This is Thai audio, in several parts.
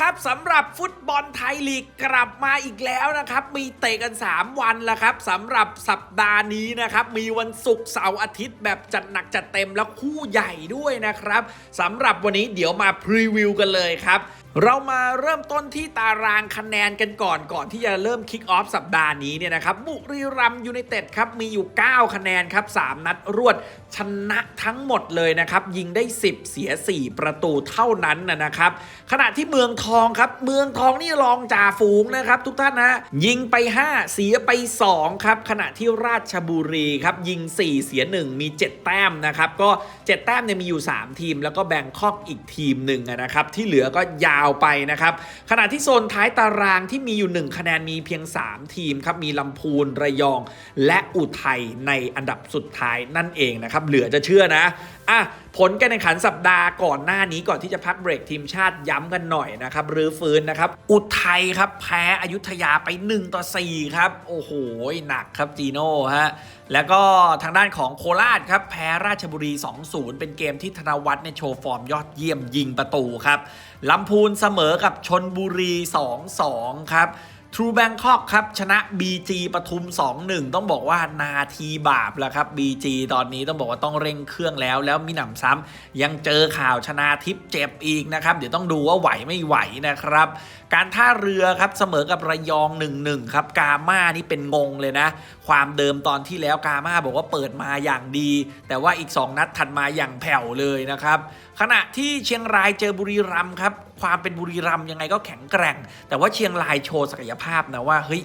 ครับสำหรับฟุตบอลไทยลีกกลับมาอีกแล้วนะครับ มีเตะกัน 3 วันแล้วครับสำหรับสัปดาห์นี้นะครับ มีวันศุกร์เสาร์อาทิตย์แบบจัดหนักจัดเต็มแล้วคู่ใหญ่ด้วยนะครับสำหรับวันนี้เดี๋ยวมาพรีวิวกันเลยครับ เรามาเริ่มต้นที่ตารางคะแนนกันก่อนก่อนที่จะเริ่มคิกออฟสัปดาห์นี้เนี่ยนะครับบุรีรัมย์ยูไนเต็ดครับมีอยู่ 9 คะแนนครับ 3 นัดรวด ชนะทั้งหมดเลยนะครับ ยิงได้ 10 เสีย 4 ประตูเท่านั้นนะครับ ขณะที่เมืองทองครับ เมืองทองนี่รองจ่าฝูงนะครับ ทุกท่านนะยิงไป 5 เสียไป 2 ครับ ขณะที่ราชบุรีครับยิง 4 เสีย 1 มี 7 แต้มนะครับก็ 7 แต้มเนี่ยมีอยู่ 3 ทีม แล้วก็แบงคอกอีกทีมหนึ่งนะครับที่เหลือก็ยาวไปนะครับ ขณะที่โซนท้ายตารางที่มีอยู่ 1 คะแนนมีเพียง 3 ทีมครับ มีลำพูนระยอง และอุทัยในอันดับสุดท้ายนั่นเองนะครับ เหลือจะเชื่อนะ อะผลการแข่งขันสัปดาห์ก่อนหน้านี้ก่อนที่จะพักเบรกทีมชาติย้ำกันหน่อยนะครับรื้อฟื้นนะครับ อุทัยครับแพ้อยุธยาไป 1 ต่อ 4 ครับ โอ้โห หนักครับจีโน่ฮะแล้วก็ทางด้านของโคราชครับ แพ้ราชบุรี 2-0 เป็นเกมที่ธนวัฒน์ในโชว์ฟอร์มยอดเยี่ยมยิงประตูครับลำพูนเสมอกับชนบุรี 2-2 ครับ ทรูแบงคอกครับชนะ BG ปทุม 2-1 ต้องบอกว่านาทีบาปแล้วครับ BG ตอนนี้ต้องบอกว่าต้องเร่งเครื่องแล้ว แล้วมีหนำซ้ำยังเจอข่าวชนะทิพย์เจ็บอีกนะครับ เดี๋ยวต้องดูว่าไหวไม่ไหวนะครับ การท่าเรือครับเสมอกับระยอง1-1ครับกาม่านี่เป็นงงเลยนะ ความเดิมตอนที่แล้วกาม่าบอกว่าเปิดมาอย่างดี แต่ว่าอีก 2 นัดถัดมาอย่างแผ่วเลยนะครับ ขณะที่เชียงรายเจอบุรีรัมย์ครับ ความเป็นบุรีรัมย์ยังไงก็แข็งแกร่ง แต่ว่าเชียงรายโชว์ศักยภาพนะว่าเฮ้ย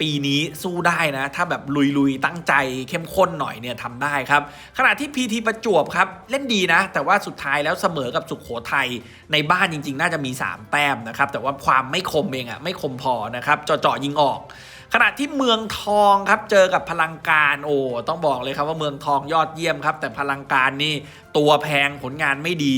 ปีนี้สู้ได้นะ ถ้าแบบลุยๆ ตั้งใจเข้มข้นหน่อยเนี่ยทำได้ครับ ขณะที่พีทีประจวบครับ เล่นดีนะ แต่ว่าสุดท้ายแล้วเสมอกับสุขโขทัยในบ้านจริง ๆ น่าจะมี 3 แต้มนะครับ แต่ว่าความไม่คมเองอะไม่คมพอนะครับเจาะๆยิงออกขณะที่เมืองทองครับเจอกับพลังการโอ้ต้องบอกเลยครับว่าเมืองทองยอดเยี่ยมครับ แต่พลังการนี่ตัวแพงผลงานไม่ดี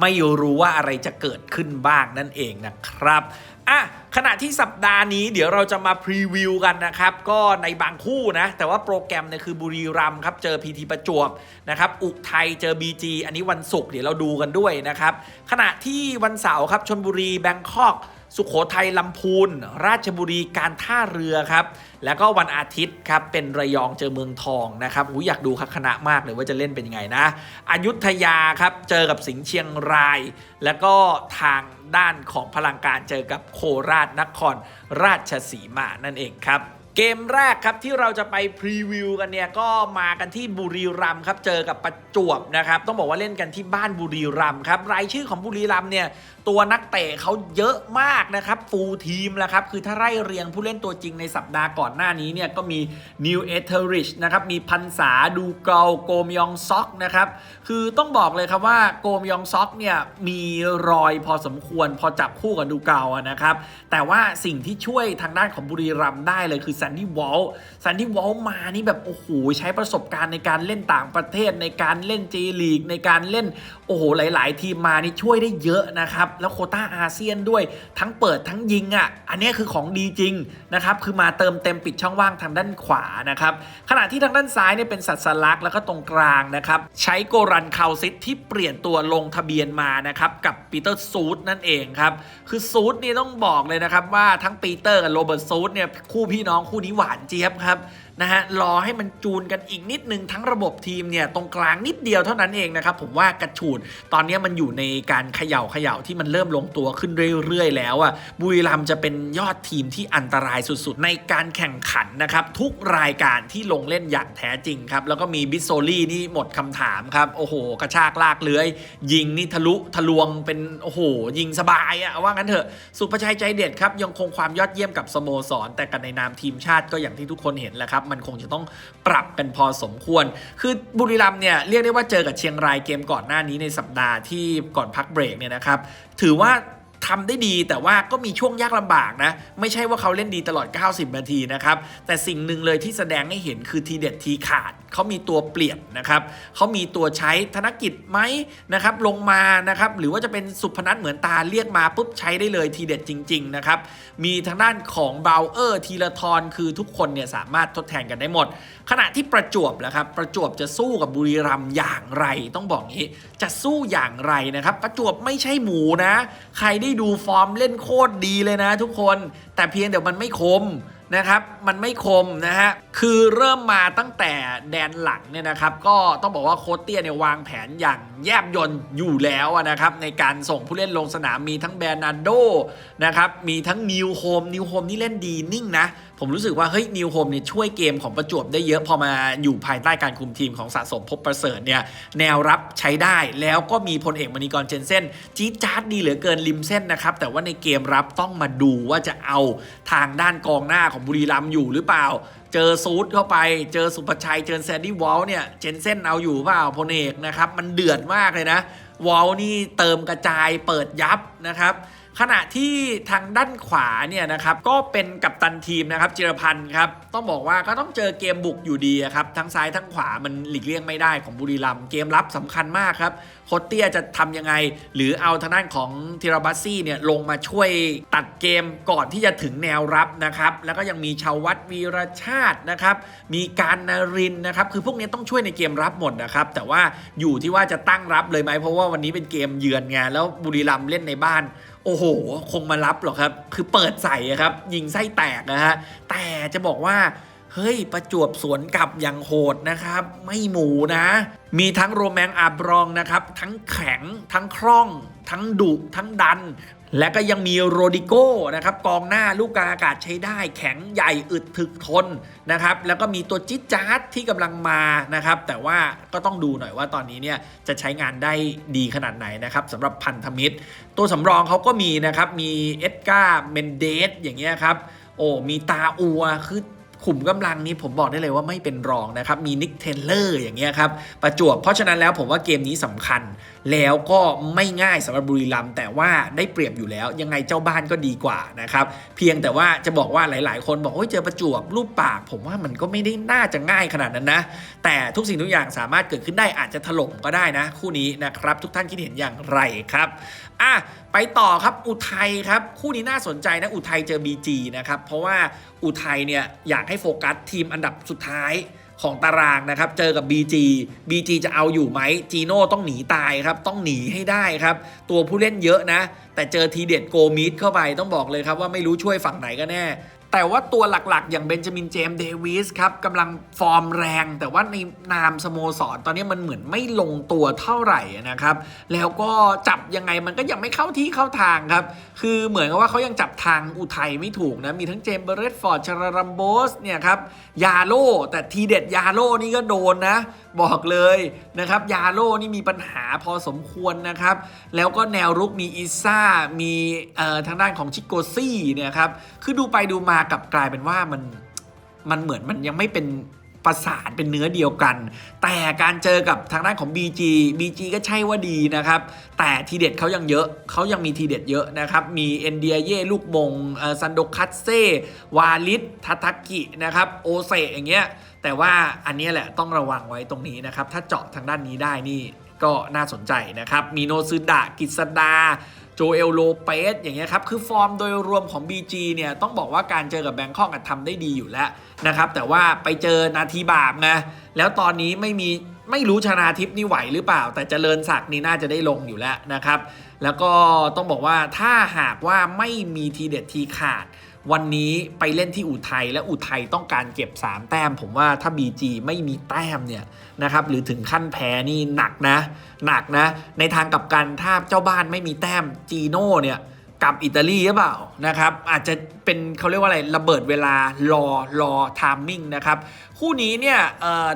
ไม่รู้ว่าอะไรจะเกิดขึ้นบ้างนั่นเองนะครับ อะขณะที่สัปดาห์นี้เดี๋ยวเราจะมาพรีวิวกันนะครับ ก็ในบางคู่นะ แต่ว่าโปรแกรมเนี่ยคือบุรีรัมย์ครับ เจอพีทีประจวบนะครับอุกไทยเจอ BG อันนี้วันศุกร์เดี๋ยวเราดูกันด้วยนะครับ ขณะที่วันเสาร์ครับชนบุรีแบงคอก สุขโขทัยลำพูน ราชบุรีการท่าเรือครับ แล้วก็วันอาทิตย์ครับเป็นระยองเจอเมืองทองนะครับอุยอยากดูคณะมากเลยว่าจะเล่นเป็นยังไงนะอยุธยาครับเจอกับสิงห์เชียงราย แล้วก็ทางด้านของพลังการเจอกับโคราชนครราชสีมานั่นเองครับ เกมแรกครับที่เราจะไปพรีวิวกันเนี่ยก็มากันที่บุรีรัมย์ครับเจอกับประจวบนะครับต้องบอกว่าเล่นกันที่บ้านบุรีรัมย์ครับรายชื่อของบุรีรัมย์เนี่ยตัวนักเตะเขาเยอะมากนะครับฟูลทีมแล้วครับคือถ้าไล่เรียงผู้เล่นตัวจริงในสัปดาห์ก่อนหน้านี้เนี่ยก็มีนิวเอเทอริชนะครับมีพันษาดูเกาโกมยองซ็อกนะครับคือต้องบอกเลยครับว่าโกมยองซ็อกเนี่ยมีรอยพอสมควรพอจับคู่กับดูเกานะครับแต่ว่าสิ่งที่ช่วยทางด้านของบุรีรัมย์ได้เลยคือแซนดี้วอลแซนดี้วอลมานี่แบบโอ้โหใช้ประสบการณ์ในการเล่นต่างประเทศในการเล่นเจลีกในการเล่นโอ้โหหลาย ๆ ทีมมานี่ช่วยได้เยอะนะครับ แล้วโคต้าอาเซียนด้วยทั้งเปิดทั้งยิงอะ อันนี้คือของดีจริงนะครับ คือมาเติมเต็มปิดช่องว่างทางด้านขวานะครับ ขณะที่ทางด้านซ้ายเนี่ยเป็นสัตสลักแล้วก็ตรงกลางนะครับ ใช้โกรันคาวซิตที่เปลี่ยนตัวลงทะเบียนมานะครับกับปีเตอร์ซูดนั่นเองครับ คือซูดนี่ต้องบอกเลยนะครับว่าทั้งปีเตอร์กับโรเบิร์ตซูดเนี่ยคู่พี่น้องคู่นี้หวานเจี๊ยบครับนะฮะรอให้มันจูนกันอีกนิดนึงทั้งระบบทีมเนี่ยตรงกลางนิดเดียวเท่านั้นเองนะครับผมว่ากระฉูดตอนนี้มันอยู่ในการเขย่าเขย่าที่มันเริ่มลงตัวขึ้นเรื่อยๆ แล้วอะบุรีรัมจะเป็นยอดทีมที่อันตรายสุดๆ ในการแข่งขันนะครับทุกรายการที่ลงเล่นอย่างแท้จริงครับแล้วก็มีบิสโซลี่นี่หมดคำถามครับโอ้โห กระชากลากเลื้อย ยิงนี่ทะลุทะลวงเป็นโอ้โห ยิงสบายอะว่างั้นเถอะสุภชัยใจเด็ดครับยังคงความยอดเยี่ยมกับสโมสร แต่กันในนามทีมชาติก็อย่างที่ทุกคนเห็นแหละครับมันคงจะต้องปรับกันพอสมควร คือบุรีรัมเนี่ยเรียกได้ว่าเจอกับเชียงรายเกมก่อนหน้านี้ในสัปดาห์ที่ก่อนพักเบรกเนี่ยนะครับถือว่าทำได้ดีแต่ว่าก็มีช่วงยากลำบากนะ ไม่ใช่ว่าเขาเล่นดีตลอด 90 นาทีนะครับ แต่สิ่งหนึ่งเลยที่แสดงให้เห็นคือทีเด็ดทีขาด เขามีตัวเปลี่ยนนะครับเขามีตัวใช้ธนกิจไหมนะครับลงมานะครับหรือว่าจะเป็นสุพนัทเหมือนตาเรียกมาปุ๊บใช้ได้เลยทีเด็ดจริง ๆ นะครับ มีทางด้านของเบลเออร์ทีละทอนคือทุกคนเนี่ยสามารถทดแทนกันได้หมด ขณะที่ประจวบแหละครับประจวบจะสู้กับบุรีรัมย์อย่างไรต้องบอกงี้ จะสู้อย่างไรนะครับ ประจวบไม่ใช่หมูนะ ใครได้ดูฟอร์มเล่นโคตรดีเลยนะทุกคน แต่เพียงเดี๋ยวมันไม่คมนะครับ มันไม่คมนะฮะ คือเริ่มมาตั้งแต่แดนหลังเนี่ยนะครับ ก็ต้องบอกว่าโคตเตียเนี่ยวางแผนอย่างแยบยนต์อยู่แล้วนะครับ ในการส่งผู้เล่นลงสนามมีทั้งแบรนาร์โดนะครับ มีทั้งนิวโฮมนิวโฮมนี่เล่นดีนิ่งนะ ผมรู้สึกว่าเฮ้ยนิวโฮมเนี่ยช่วยเกมของประจวบได้เยอะพอมาอยู่ภายใต้การคุมทีมของสะสมพบประเสริฐเนี่ยแนวรับใช้ได้แล้วก็มีพลเอกมณีกรเจนเซนจี๊ดจ๊าดดีเหลือเกินริมเส้นนะครับ แต่ว่าในเกมรับต้องมาดูว่าจะเอาทางด้านกองหน้าของบุรีรัมย์อยู่หรือเปล่า เจอซูดเข้าไป เจอสุภชัย เจอแซนดี้วอลเนี่ยเจนเซนเอาอยู่เปล่าพลเอกนะครับ มันเดือดมากเลยนะวอลนี่เติมกระจายเปิดยับนะครับ ขณะที่ทางด้านขวาเนี่ยนะครับก็เป็นกัปตันทีมนะครับจิรพันธ์ครับต้องบอกว่าก็ต้องเจอเกมบุกอยู่ดีครับทั้งซ้ายทั้งขวามันหลีกเลี่ยงไม่ได้ของบุรีรัมย์เกมรับสำคัญมากครับโคชเตี้ยจะทำยังไง หรือเอาทางด้านของธีรบัสซี่เนี่ยลงมาช่วยตัดเกมก่อนที่จะถึงแนวรับนะครับแล้วก็ยังมีชาววัดวีรชาตินะครับมีการนารินนะครับคือพวกนี้ต้องช่วยในเกมรับหมดนะครับแต่ว่าอยู่ที่ว่าจะตั้งรับเลยไหมเพราะว่าวันนี้เป็นเกมเยือนไงแล้วบุรีรัมย์เล่นในบ้านโอ้โห คงมารับหรอกครับ คือเปิดใส่ครับ ยิงไส้แตกนะฮะ แต่จะบอกว่า เฮ้ย ประจวบสวนกลับอย่างโหดนะครับ ไม่หมูนะ มีทั้งโรแมงอาบรองนะครับ ทั้งแข็ง ทั้งคล่อง ทั้งดุ ทั้งดัน และก็ยังมีโรดิโก้นะครับกองหน้าลูกกาอากาศใช้ได้ แข็งใหญ่อึดถึกทนนะครับแล้วก็มีตัวจิ๊ดจ๊าดที่กำลังมานะครับแต่ว่าก็ต้องดูหน่อยว่าตอนนี้เนี่ยจะใช้งานได้ดีขนาดไหนนะครับสำหรับพันธมิตร ตัวสำรองเขาก็มีนะครับมีเอ็ดการ์เมนเดสอย่างเงี้ยครับโอ้มีตาอัวคือ ขุมกำลังนี้ผมบอกได้เลยว่าไม่เป็นรองนะครับ มีนิกเทเลอร์อย่างเงี้ยครับ ประจวบ เพราะฉะนั้นแล้วผมว่าเกมนี้สำคัญ แล้วก็ไม่ง่ายสำหรับบุรีรัมย์แต่ว่าได้เปรียบอยู่แล้ว ยังไงเจ้าบ้านก็ดีกว่านะครับ เพียงแต่ว่าจะบอกว่าหลาย ๆ คนบอกโอ้ยเจอประจวบรูปปาก ผมว่ามันก็ไม่ได้น่าจะง่ายขนาดนั้นนะ แต่ทุกสิ่งทุกอย่างสามารถเกิดขึ้นได้อาจจะถล่มก็ได้นะ คู่นี้นะครับ ทุกท่านคิดเห็นอย่างไรครับอะไปต่อครับอุทัยครับคู่นี้น่าสนใจนะอุทัยเจอ BG นะครับเพราะว่าอุทัยเนี่ยอยากให้โฟกัสทีมอันดับสุดท้ายของตารางนะครับ เจอกับ BG BG จะเอาอยู่ไหมจีโน่ต้องหนีตายครับ ต้องหนีให้ได้ครับ ตัวผู้เล่นเยอะนะ แต่เจอทีเด็ดโกมิดเข้าไปต้องบอกเลยครับว่าไม่รู้ช่วยฝั่งไหนก็แน่ แต่ว่าตัวหลักๆ อย่างเบนจามินเจมส์เดวิสครับกำลังฟอร์มแรง แต่ว่าในนามสโมสรตอนนี้มันเหมือนไม่ลงตัวเท่าไหร่นะครับ แล้วก็จับยังไงมันก็ยังไม่เข้าที่เข้าทางครับ คือเหมือนกับว่าเขายังจับทางอุทัยไม่ถูกนะ มีทั้งเจมส์เบรดฟอร์ดชารารัมโบสเนี่ยครับยาโลแต่ทีเด็ดยาโลนี่ก็โดนนะ บอกเลยนะครับยาโลนี่มีปัญหาพอสมควรนะครับ แล้วก็แนวรุกมีอิซ่ามีทางด้านของชิโกซี่เนี่ยครับคือดูไปดูมากลับกลายเป็นว่ามันมันเหมือนมันยังไม่เป็นประสานเป็นเนื้อเดียวกัน แต่การเจอกับทางด้านของ BG BG ก็ใช่ว่าดีนะครับ แต่ทีเด็ดเขายังเยอะ เขายังมีทีเด็ดเยอะนะครับ มีเอนเดียเย่ลูกมงซันโดคัตเซ วาลิสทัตากินะครับ โอเซอย่างเงี้ย แต่ว่าอันนี้แหละต้องระวังไว้ตรงนี้นะครับ ถ้าเจาะทางด้านนี้ได้นี่ ก็น่าสนใจนะครับ มีโนซึดะกิษดาโจเอลโลเปสอย่างเงี้ยครับ คือฟอร์มโดยรวมของ BG เนี่ยต้องบอกว่าการเจอกับแบงคอกอะทำได้ดีอยู่แล้วนะครับ แต่ว่าไปเจอนาทีบาปไงแล้วตอนนี้ไม่มีไม่รู้ชนาทิพนี่ไหวหรือเปล่า แต่เจริญศักดิ์นี่น่าจะได้ลงอยู่แล้วนะครับ แล้วก็ต้องบอกว่าถ้าหากว่าไม่มีทีเด็ดทีขาด วันนี้ไปเล่นที่อุทัยและอุทัยต้องการเก็บ 3 แต้ม ผมว่าถ้า BG ไม่มีแต้มเนี่ยนะครับหรือถึงขั้นแพ้นี่หนักนะ หนักนะ ในทางกลับกันถ้าเจ้าบ้านไม่มีแต้มจีโน่เนี่ยกับอิตาลีหรือเปล่านะครับอาจจะเป็นเขาเรียกว่าอะไรระเบิดเวลารอรอไทามมิ่งนะครับคู่นี้เนี่ย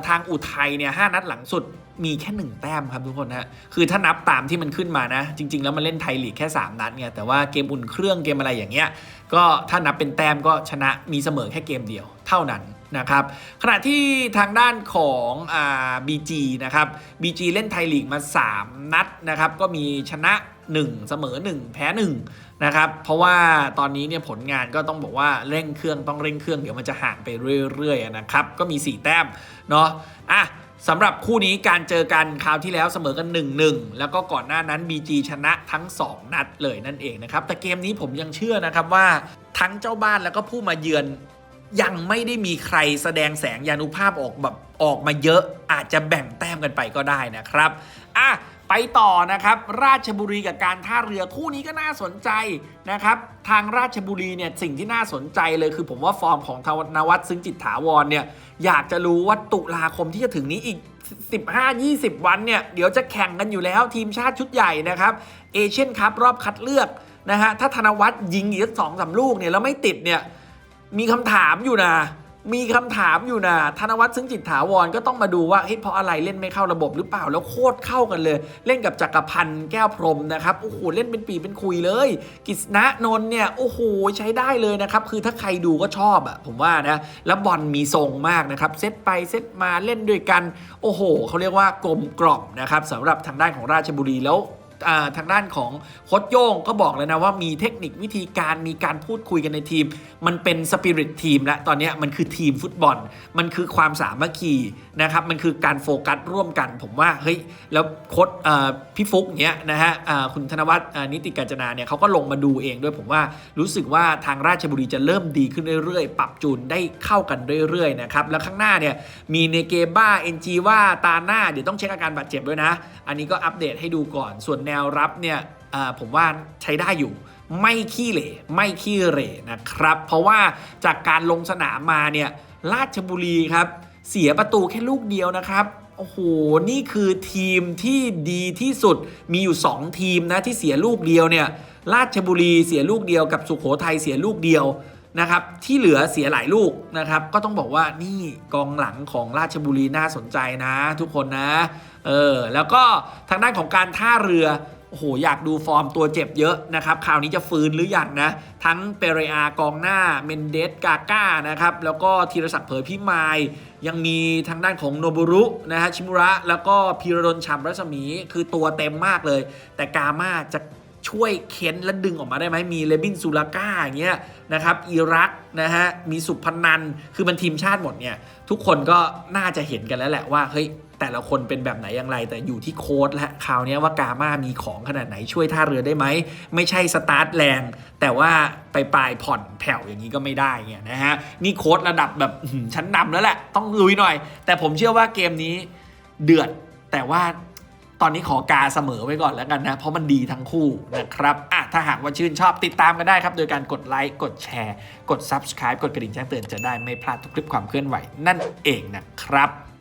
ทางอุทัยเนี่ยหนัดหลังสุดมีแค่หนึ่งแต้มครับทุกคนฮะคือถ้านับตามที่มันขึ้นมานะ จริง ๆ แล้วมันเล่นไทยลีกแค่ 3 นัดไงแต่ว่าเกมอุ่นเครื่องเกมอะไรอย่างเงี้ย ก็ถ้านับเป็นแต้มก็ชนะมีเสมอแค่เกมเดียวเท่านั้นนะครับขณะที่ทางด้านของอ่า BG นะครับ BG เล่นไทยลีกมา 3 นัดนะครับก็มีชนะ 1 เสมอ 1 แพ้1นะครับเพราะว่าตอนนี้เนี่ยผลงานก็ต้องบอกว่าเร่งเครื่องต้องเร่งเครื่องเดี๋ยวมันจะห่างไปเรื่อยๆนะครับก็มี 4 แต้มเนาะอะ สำหรับคู่นี้การเจอกันคราวที่แล้วเสมอกัน 1-1 แล้วก็ก่อนหน้านั้น BG ชนะทั้ง 2 นัดเลยนั่นเองนะครับ แต่เกมนี้ผมยังเชื่อนะครับว่าทั้งเจ้าบ้านแล้วก็ผู้มาเยือน ยังไม่ได้มีใครแสดงแสงยานุภาพออกแบบออกมาเยอะอาจจะแบ่งแต้มกันไปก็ได้นะครับอะ ไปต่อนะครับราชบุรีกับการท่าเรือคู่นี้ก็น่าสนใจนะครับทางราชบุรีเนี่ยสิ่งที่น่าสนใจเลยคือผมว่าฟอร์มของทวนวัฒน์ซึ่งจิตถาวรเนี่ยอยากจะรู้ว่าตุลาคมที่จะถึงนี้อีก 15-20 วันเนี่ยเดี๋ยวจะแข่งกันอยู่แล้วทีมชาติชุดใหญ่นะครับเอเชียนคัพรอบคัดเลือกนะฮะถ้าธนวัฒน์ยิงอีกสักสองสามลูกเนี่ยแล้วไม่ติดเนี่ยมีคำถามอยู่นะ มีคำถามอยู่นะธนวัฒน์ซึ่งจิตถาวรก็ต้องมาดูว่าเฮ้ยเพราะอะไรเล่นไม่เข้าระบบหรือเปล่าแล้วโคตรเข้ากันเลย เล่นกับจักรพันธ์แก้วพรหมนะครับโอ้โหเล่นเป็นปีเป็นคุยเลย กิษณะนนเนี่ยโอ้โหใช้ได้เลยนะครับคือถ้าใครดูก็ชอบอะผมว่านะแล้วบอลมีทรงมากนะครับเซตไปเซตมาเล่นด้วยกัน โอ้โหเขาเรียกว่ากลมกล่อมนะครับสำหรับทางด้านของราชบุรีแล้ว ทางด้านของโค้ชโย่งก็บอกเลยนะว่ามีเทคนิควิธีการมีการพูดคุยกันในทีม มันเป็นสปิริตทีมแล้วตอนนี้มันคือทีมฟุตบอล มันคือความสามัคคีนะครับมันคือการโฟกัสร่วมกัน ผมว่าเฮ้ยแล้วโค้ชพี่ฟุกเนี้ยนะฮะคุณธนวัฒน์นิติกาญจนาเนี่ยเขาก็ลงมาดูเองด้วยผมว่ารู้สึกว่าทางราชบุรีจะเริ่มดีขึ้นเรื่อยๆ ปรับจูนได้เข้ากันเรื่อยๆนะครับแล้วข้างหน้าเนี่ยมีเนเกบ้าเอ็นจีว่าตาหน้าเดี๋ยวต้องเช็คอาการบาดเจ็บด้วยนะ อันนี้ก็อัปเดตให้ดูก่อนส่วนแนวรับเนี่ยผมว่าใช้ได้อยู่ไม่ขี้เหร่ไม่ขี้เหร่นะครับ เพราะว่าจากการลงสนามมาเนี่ยราชบุรีครับ เสียประตูแค่ลูกเดียวนะครับโอ้โห นี่คือทีมที่ดีที่สุด มีอยู่ 2 ทีมนะที่เสียลูกเดียวเนี่ย ราชบุรีเสียลูกเดียวกับสุขโขทัยเสียลูกเดียว นะครับที่เหลือเสียหลายลูกนะครับก็ต้องบอกว่านี่กองหลังของราชบุรีน่าสนใจนะ ทุกคนนะเออแล้วก็ทางด้านของการท่าเรือโอ้โหอยากดูฟอร์มตัวเจ็บเยอะนะครับคราวนี้จะฟื้นหรืออยังนะ ทั้งเปเรอากองหน้าเมนเดสกาก้านะครับแล้วก็ธีรศักดิ์เผยพิมายยังมีทางด้านของโนบุรุนะฮะชิมุระแล้วก็พีรดลชัมรัศมี คือตัวเต็มมากเลย แต่กามาจะ ช่วยเค้นและดึงออกมาได้ไหมมีเลบินซูลาก้าอย่างเงี้ยนะครับอิรักนะฮะมีสุพนันคือมันทีมชาติหมดเนี่ยทุกคนก็น่าจะเห็นกันแล้วแหละว่าเฮ้ยแต่ละคนเป็นแบบไหนอย่างไร แต่อยู่ที่โค้ดและคราวนี้ว่ากาม่ามีของขนาดไหนช่วยท่าเรือได้ไหม ไม่ใช่สตาร์ทแรง แต่ว่าไปปลายผ่อนแผ่วอย่างนี้ก็ไม่ได้เงี้ยนะฮะ นี่โค้ดระดับแบบชั้นนำแล้วแหละ ต้องลุยหน่อย แต่ผมเชื่อว่าเกมนี้เดือดแต่ว่า ตอนนี้ขอกาเสมอไว้ก่อนแล้วกันนะ เพราะมันดีทั้งคู่นะครับอะถ้าหากว่าชื่นชอบติดตามกันได้ครับ โดยการกดไลค์ กดแชร์ กด Subscribe กดกระดิ่งแจ้งเตือนจะได้ไม่พลาดทุกคลิปความเคลื่อนไหวนั่นเองนะครับ